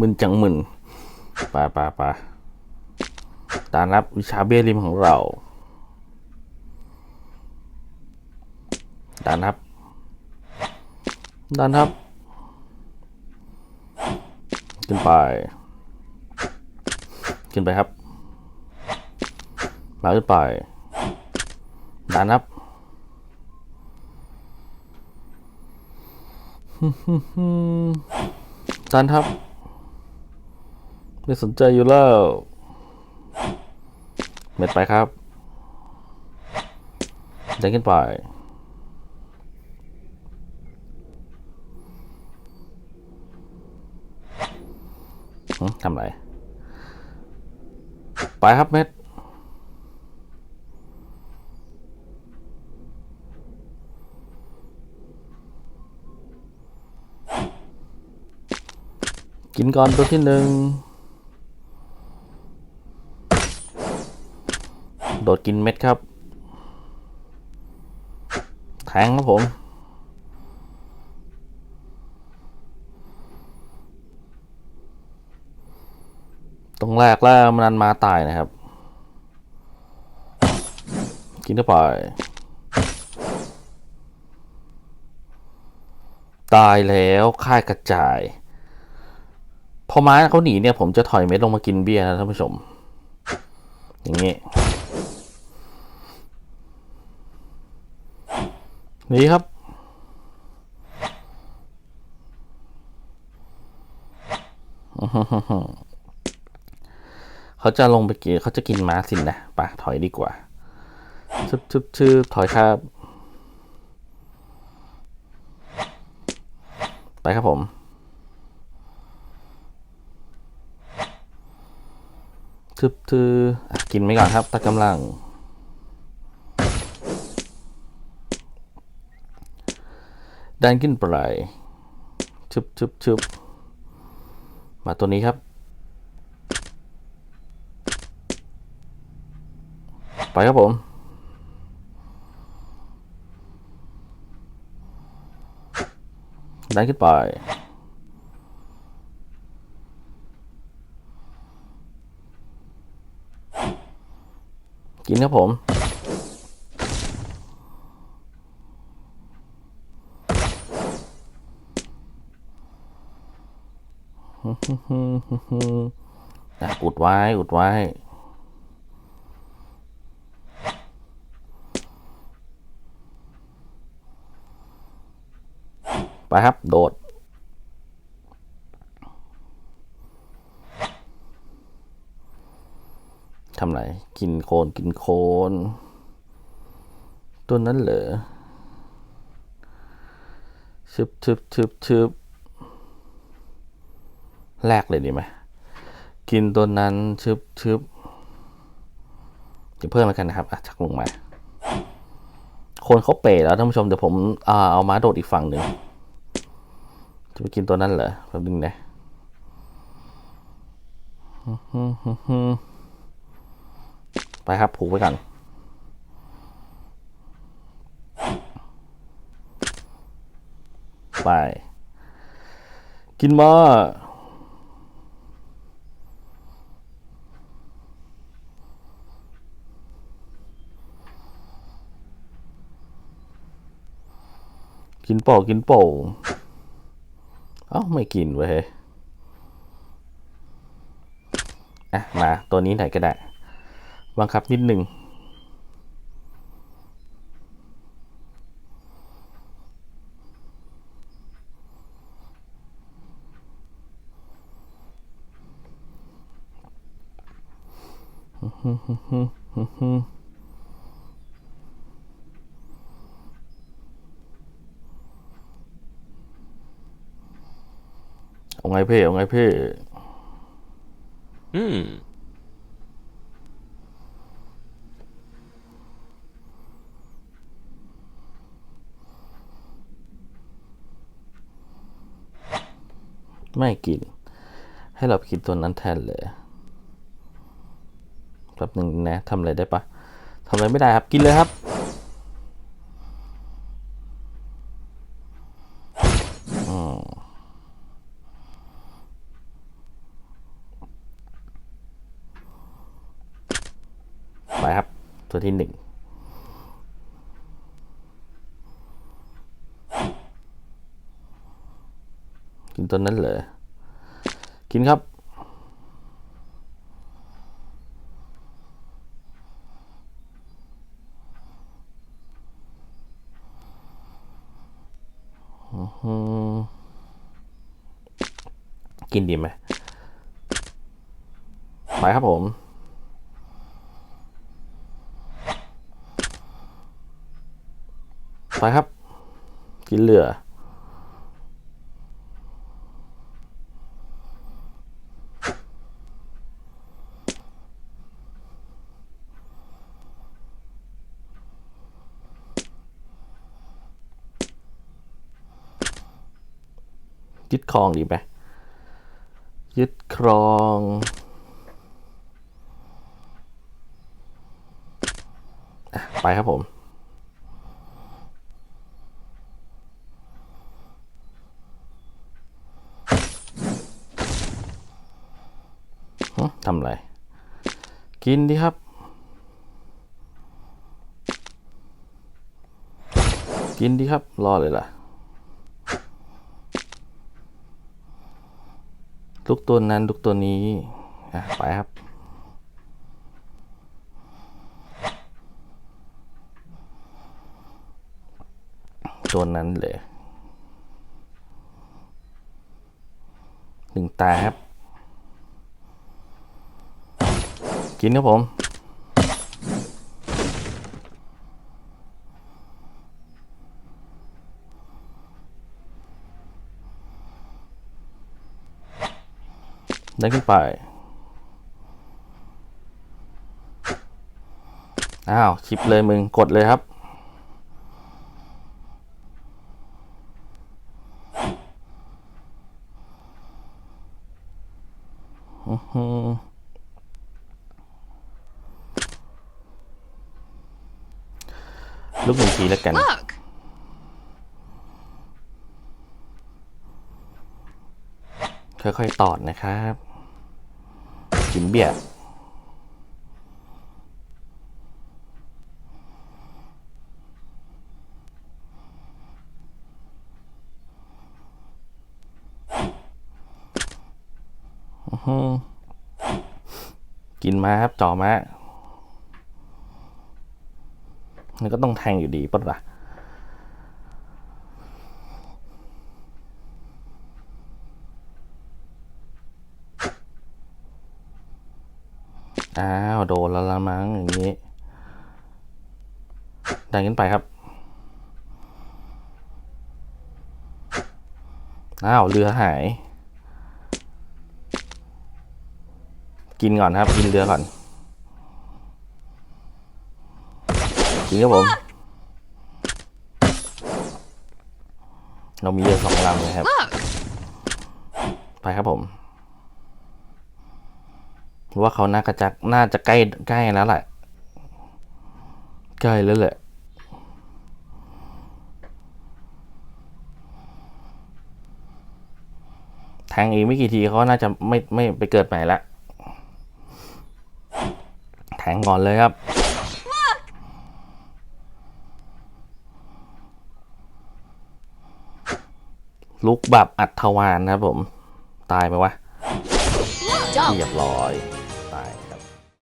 มึนจังมึนปไปไปตารับวิชาเบลิมของเราดานครับดานครับ ขึ้นไป ขึ้นไปครับ มาขึ้นไปดานครับจานครับ ไม่สนใจอยู่แล้วเม็ดไปครับเดินขึ้นไปทำไร ไปครับเม็ดกินก่อนตัวที่หนึ่ง โดดกินเม็ดครับ แทงครับผม ตรงแรกแล้วมันมาตายนะครับ กินเข้าไป ตายแล้วค่ายกระจาย พอม้าเขาหนีเนี่ยผมจะถอยเม็ดลงมากินเบียร์นะท่านผู้ชมอย่างนี้ นี่ครับ เขาจะลงไปกินเขาจะกินม้าสินนะไปถอยดีกว่าชึบชึบชึบถอยครับ ไปครับผม ทึบทือกินไปก่อนครับตากำลัง ดันขึ้นไปชึบชึบชึบมาตัวนี้ครับ ไปครับผม ดันขึ้นไป กินครับผม อุดไว้อุดไว้ ไปครับ โดดทำไรกินโคนกินโคนตัวนั้นเหรอชึบชึบชึบชึบ แลกเลยดีไหมกินตัวนั้นชึบชึบจะเพิ่มแล้วกันนะครับอะชักลงมา คนเขาเป๋แล้วท่านผู้ชมเดี๋ยวผมอ่าเอามาโดดอีกฝั่งหนึ่งจะไปกินตัวนั้นเหรอแป๊บนึงนะไปครับผูกไว้กันไป กินมา กินโป่กินโป่เอ้าไม่กินเว้ยอะมาตัวนี้ไหนก็ได้บังคับนิดหนึ่งเอา ไงเพ่เอาไงเพ่ Hmm. ไม่กิน ให้เราไปกินตัวนั้นแทนเลยแป๊บหนึ่งนะทำอะไรได้ปะทำอะไรไม่ได้ครับ กินเลยครับอืม ตัวที่หนึ่งกินตัวนั้นเลยกินครับ กินดีไหมไปครับผม ไปครับ กินเหลือ ยึดครองดีไหมยึดครองอไปครับผม หึทำไร กินดีครับ กินดีครับ รอเลยล่ะ ลูกตัวนั้นลูกตัวนี้ อะ ไปครับตัวนั้นเลยหนึ่งตาครับ กินครับผม ได้ขึ้นไป อ้าวชิปเลยมึง กดเลยครับอือหือ ลูกหนึ่งทีแล้วกัน Look! ค่อยๆ ตอดนะครับกินเบียร์อื้อหือกินมาครับจ่อมา มันก็ต้องแทงอยู่ดีปะล่ะอ้าว โดนล้วละมั้งอย่างนี้ ดันขึ้นไปครับ อ้าว เรือหาย กินก่อนครับ กินเรือก่อน กินครับผม เรามีเรือสองลำนะครับ ไปครับผมว่าเขาน่ากระจะน่าจะใกล้ใกล้แล้วแหละใกล้แล้วแหละแทงอีกไม่กี่ทีเขาน่าจะไม่ไม่ไปเกิดใหม่ละแทงก่อนเลยครับ ลุกแบบอัดทวานนะครับผม ตายไหมวะเรียบร้อย